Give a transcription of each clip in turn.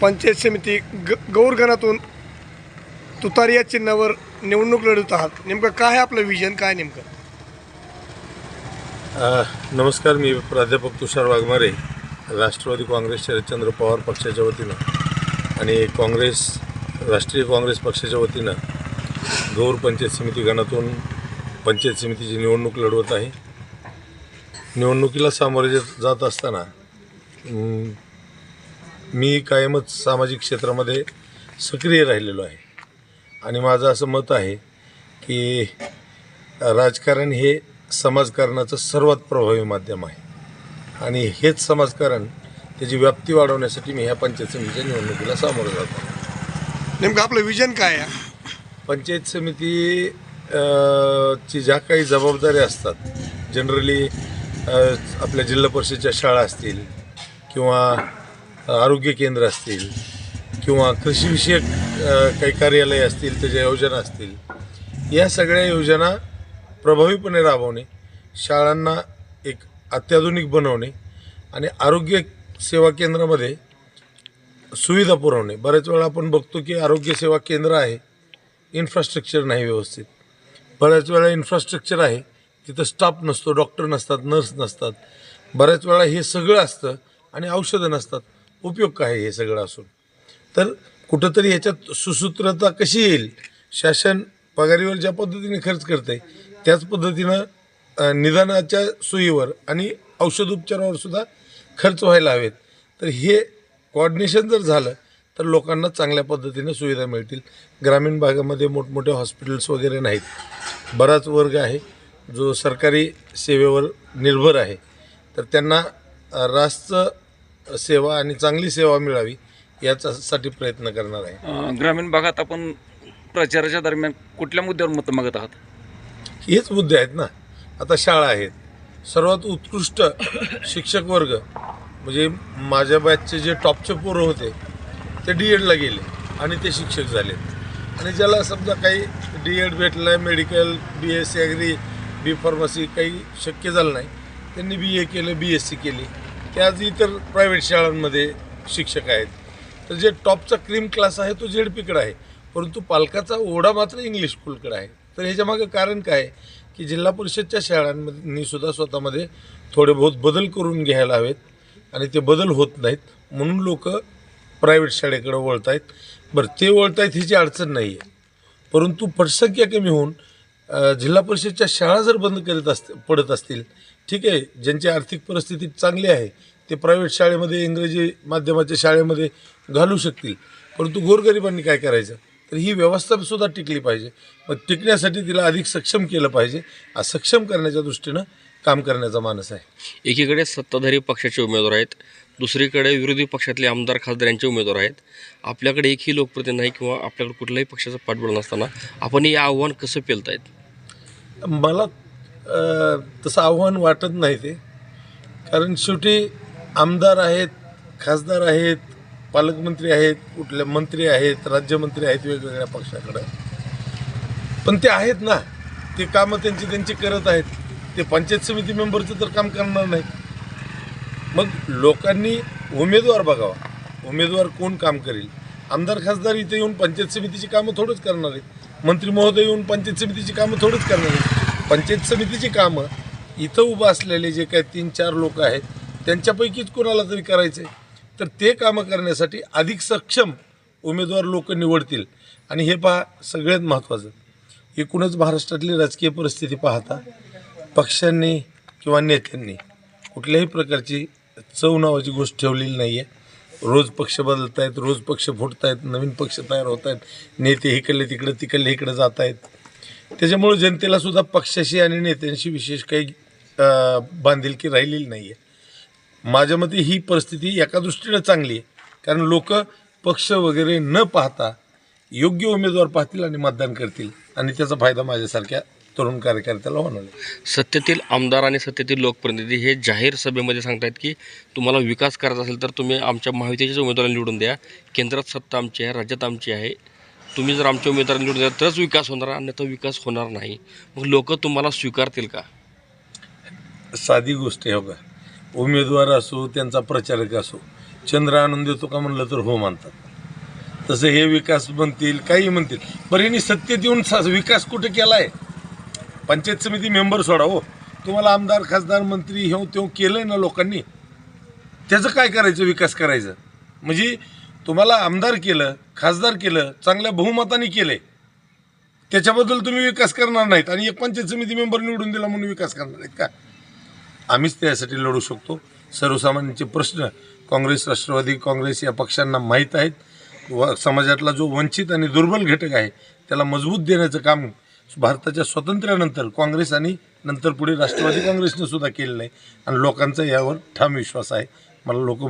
पंचायत समिती ग गौरगणातून तुतारी या चिन्हावर निवडणूक लढवत आहात. नेमकं काय आहे आपलं विजन काय नेमकं? नमस्कार मी प्राध्यापक तुषार वाघमारे राष्ट्रवादी काँग्रेस शरदचंद्र पवार पक्षाच्या वतीनं आणि काँग्रेस राष्ट्रीय काँग्रेस पक्षाच्या वतीनं गौर पंचायत समिती गणातून पंचायत समितीची निवडणूक लढवत आहे. निवडणुकीला सामोरे जात असताना मी कायमच सामाजिक क्षेत्रामध्ये सक्रिय राहिलेलो आहे. आणि माझं असं मत आहे की राजकारण हे समाजकारणाचं सर्वात प्रभावी माध्यम आहे. आणि हेच समाजकारण त्याची व्याप्ती वाढवण्यासाठी मी ह्या पंचायत समितीच्या निवडणुकीला सामोरं जातो. नेमकं आपलं विजन काय आहे? पंचायत समिती ची ज्या काही जबाबदाऱ्या असतात जनरली आपल्या जिल्हा परिषदच्या शाळा असतील किंवा आरोग्य केंद्र असतील किंवा कृषीविषयक काही कार्यालय असतील त्याच्या योजना असतील या सगळ्या योजना प्रभावीपणे राबवणे शाळांना एक अत्याधुनिक बनवणे आणि आरोग्य सेवा केंद्रामध्ये सुविधा पुरवणे. बऱ्याच वेळा आपण बघतो की आरोग्य सेवा केंद्र आहे इन्फ्रास्ट्रक्चर नाही व्यवस्थित. बऱ्याच वेळा इन्फ्रास्ट्रक्चर आहे तिथं स्टाफ नसतो डॉक्टर नसतात नर्स नसतात. बऱ्याच वेळा हे सगळं असतं आणि औषधं नसतात. उपयोग काय आहे हे सगळं असून? तर कुठंतरी ह्याच्यात सुसूत्रता कशी येईल? शासन पगारीवर ज्या पद्धतीने खर्च करते त्याच पद्धतीनं निदानाच्या सोयीवर आणि औषधोपचारावर सुद्धा खर्च व्हायला हवेत. तर हे कॉर्डिनेशन जर झालं तर लोकांना चांगल्या पद्धतीने सुविधा मिळतील. ग्रामीण भागामध्ये मोठमोठे हॉस्पिटल्स वगैरे नाहीत. बराच वर्ग आहे जो सरकारी सेवेवर निर्भर आहे. तर त्यांना रास्त सेवा आणि चांगली सेवा मिळावी याच्यासाठी प्रयत्न करणार आहे. अं, ग्रामीण भागात आपण प्रचाराच्या दरम्यान कुठल्या मुद्द्यावर मतं मागत आहात? हेच मुद्दे आहेत ना. आता शाळा आहेत. सर्वात उत्कृष्ट शिक्षक वर्ग म्हणजे माझ्या बॅचचे जे टॉपचे पोरं होते ते डी एडला गेले आणि ते शिक्षक झाले आणि ज्याला समजा काही डी एड भेटलं आहे medical B S C agri B pharmacy काही शक्य झालं नाही त्यांनी बी ए केलं बी एस सी केली. ते आज इतर प्रायव्हेट शाळांमध्ये शिक्षक आहेत. तर जे टॉपचा क्रीम क्लास आहे तो झेड पीकडे आहे. परंतु पालकाचा ओढा मात्र इंग्लिश स्कूलकडे आहे. तर ह्याच्यामागं कारण काय? आहे की जिल्हा परिषदच्या शाळांमध्ये सुद्धा स्वतःमध्ये थोडे बहुत बदल करून घ्यायला हवेत आणि ते बदल होत नाहीत. म्हणून लोक प्रायव्हेट शाळेकडे वळत आहेत बरं ते वळत आहेत ह्याची अडचण नाही आहे परंतु पटसंख्या कमी होऊन जिल्हा परिषदच्या शाळा जर बंद करीत असते पडत असतील ठीक आहे ज्यांची आर्थिक परिस्थिती चांगली आहे ते प्रायव्हेट शाळेमध्ये इंग्रजी माध्यमाच्या शाळेमध्ये घालू शकतील. परंतु गोरगरिबांनी काय करायचं? तर ही व्यवस्था सुद्धा टिकली पाहिजे. मग टिकण्यासाठी तिला अधिक सक्षम केलं पाहिजे. सक्षम करण्याच्या दृष्टीनं काम करण्याचा मानस आहे. एकीकडे सत्ताधारी पक्षाचे उमेदवार आहेत दुसरीकडे विरोधी पक्षातले आमदार खासदार यांचे उमेदवार आहेत. आपल्याकडे एकही लोकप्रतिनिधी नाही किंवा आपल्याकडे कुठल्याही पक्षाचं पाठबळ नसताना आपण हे आव्हान कसं पेलतायत? मला तसं आव्हान वाटत नाही ते. कारण शेवटी आमदार आहेत खासदार आहेत पालकमंत्री आहेत कुठले मंत्री आहेत राज्यमंत्री आहेत वेगवेगळ्या पक्षाकडं. पण ते आहेत ना. ते कामं त्यांची त्यांची करत आहेत. ते पंचायत समिती मेंबरचं तर काम करणार नाहीत. मग लोकांनी उमेदवार बघावा. उमेदवार कोण काम करेल? आमदार खासदार इथे येऊन पंचायत समितीची कामं थोडंच करणार आहेत. मंत्री महोदय येऊन पंचायत समितीची कामं थोडंच करणार आहेत. पंचायत समितीची कामं इथं उभं असलेले जे काही तीन चार लोक आहेत त्यांच्यापैकीच कोणाला तरी करायचं आहे तर ते कामं करण्यासाठी अधिक सक्षम उमेदवार लोक निवडतील. आणि हे पहा सगळ्यात महत्त्वाचं एकूणच महाराष्ट्रातली राजकीय परिस्थिती पाहता पक्षांनी किंवा नेत्यांनी कुठल्याही प्रकारची चव नावाची गोष्ट ठेवलेली नाही आहे रोज पक्ष बदलत आहेत रोज पक्ष फुटत आहेत नवीन पक्ष तयार होत आहेत नेते इकडले तिकडे तिकडले इकडे जात आहेत त्याच्यामुळे जनतेला सुद्धा पक्षाशी आणि नेत्यांशी विशेष काही बांधिलकी राहिलेली नाही आहे माझ्या मते ही परिस्थिती एका दृष्टीनं चांगली आहे. कारण लोक पक्ष वगैरे न पाहता योग्य उमेदवार पाहतील आणि मतदान करतील. आणि त्याचा फायदा माझ्यासारख्या तरुण कार्यकर्त्याला होणार सत्तेतील आमदार आणि सत्तेतील लोकप्रतिनिधी हे जाहीर सभेमध्ये सांगतायत की तुम्हाला विकास करायचा असेल तर तुम्ही आमच्या महायुतीच्याच उमेदवाराला निवडून द्या. केंद्रात सत्ता आमची आहे राज्यात आमची आहे. तुम्ही जर आमच्या उमेदवारांना निवडून द्या तरच विकास होणार अन्यथा विकास होणार नाही. मग लोक तुम्हाला स्वीकारतील का? साधी गोष्ट आहे हो बघा उमेदवार असो त्यांचा प्रचारक असो चंद्र आनंद देतो का म्हणलं तर हो मानतात. तसं हे विकास म्हणतील काही म्हणतील बरं यांनी सत्तेत येऊन सा- विकास कुठे केला आहे पंचायत समिती मेंबर सोडा हो. तुम्हाला आमदार खासदार मंत्री हे तेव्हा केलं ना लोकांनी? त्याचं काय करायचं विकास करायचं? म्हणजे तुम्हाला आमदार केलं खासदार केलं चांगल्या बहुमताने केले. त्याच्याबद्दल तुम्ही विकास करणार नाहीत आणि एक पंचायत समिती मेंबर निवडून दिला म्हणून विकास करणार आहेत का? आम्हीच त्यासाठी लढू शकतो. सर्वसामान्यांचे प्रश्न काँग्रेस राष्ट्रवादी काँग्रेस या पक्षांना माहीत आहेत. व समाजातला जो वंचित आणि दुर्बल घटक आहे त्याला मजबूत देण्याचं काम भारताच्या स्वातंत्र्यानंतर काँग्रेस आणि नंतर पुढे राष्ट्रवादी काँग्रेसनं सुद्धा केलेलं आहे आणि लोकांचा यावर ठाम विश्वास आहे. मला लोक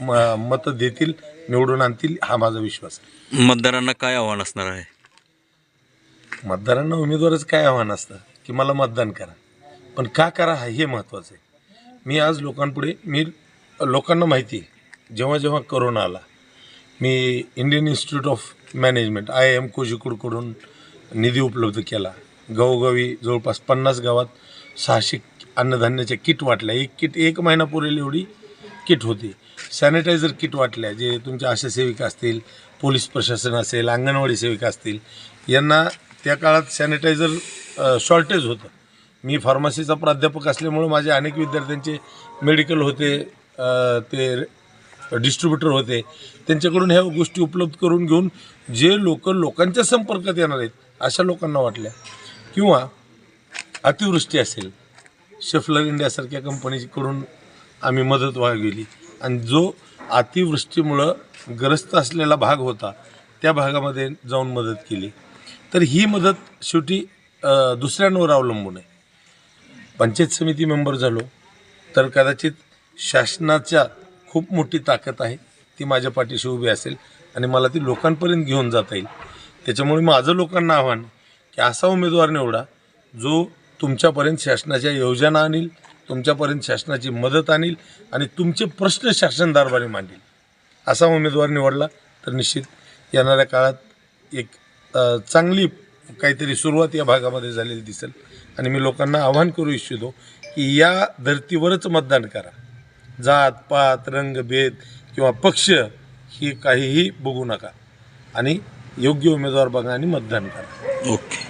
म मतं देतील निवडून आणतील हा माझा विश्वास आहे. मतदारांना काय आव्हान असणार आहे? मतदारांना उमेदवारच काय आव्हान असतं की मला मतदान करा. पण का करा हा हे महत्त्वाचं आहे. मी आज लोकांपुढे मी लोकांना माहिती आहे जेव्हा जेव्हा करोना आला मी Indian Institute of Management I M कोझिकोडकडून निधी उपलब्ध केला. गावोगावी जवळपास पन्नास गावात सहाशे अन्नधान्याच्या किट वाटल्या. एक किट एक महिना पुरेल एवढी किट होती. सॅनिटायझर किट वाटल्या जे तुमच्या आशा सेविका असतील पोलीस प्रशासन असेल अंगणवाडी सेविका असतील यांना त्या काळात सॅनिटायझर शॉर्टेज होतं. मी फार्मसीचा प्राध्यापक असल्यामुळं माझे अनेक विद्यार्थ्यांचे मेडिकल होते ते डिस्ट्रीब्युटर होते. त्यांच्याकडून ह्या गोष्टी उपलब्ध करून घेऊन जे लोक लोकांच्या संपर्कात येणार आहेत अशा लोकांना वाटल्या. किंवा अतिवृष्टी असेल शेफलर इंडियासारख्या कंपनीकडून आम्ही मदत मागवली आणि जो अतिवृष्टीमुळं ग्रस्त असलेला भाग होता त्या भागामध्ये जाऊन मदत केली. तर ही मदत शेवटी दुसऱ्यांवर अवलंबून आहे. पंचायत समिती मेंबर झालो तर कदाचित शासनाच्या खूप मोठी ताकद आहे ती माझ्या पाठीशी उभी असेल आणि मला ती लोकांपर्यंत घेऊन जाता येईल. त्याच्यामुळे माझं लोकांना आव्हान की असा उमेदवार निवडा जो तुमच्यापर्यंत शासनाच्या योजना आणील तुमच्यापर्यंत शासनाची मदत आणील आणि तुमचे प्रश्न शासन दरबारी मांडील. असा उमेदवार निवडला तर निश्चित येणाऱ्या काळात एक चांगली काहीतरी सुरुवात या भागामध्ये झालेली दिसेल. आणि मी लोकांना आवाहन करू इच्छितो की या धर्तीवरच मतदान करा. जात पात रंगभेद किंवा पक्ष ही काहीही बघू नका. आणि योग्य उमेदवार बघा आणि मतदान करा. ओके.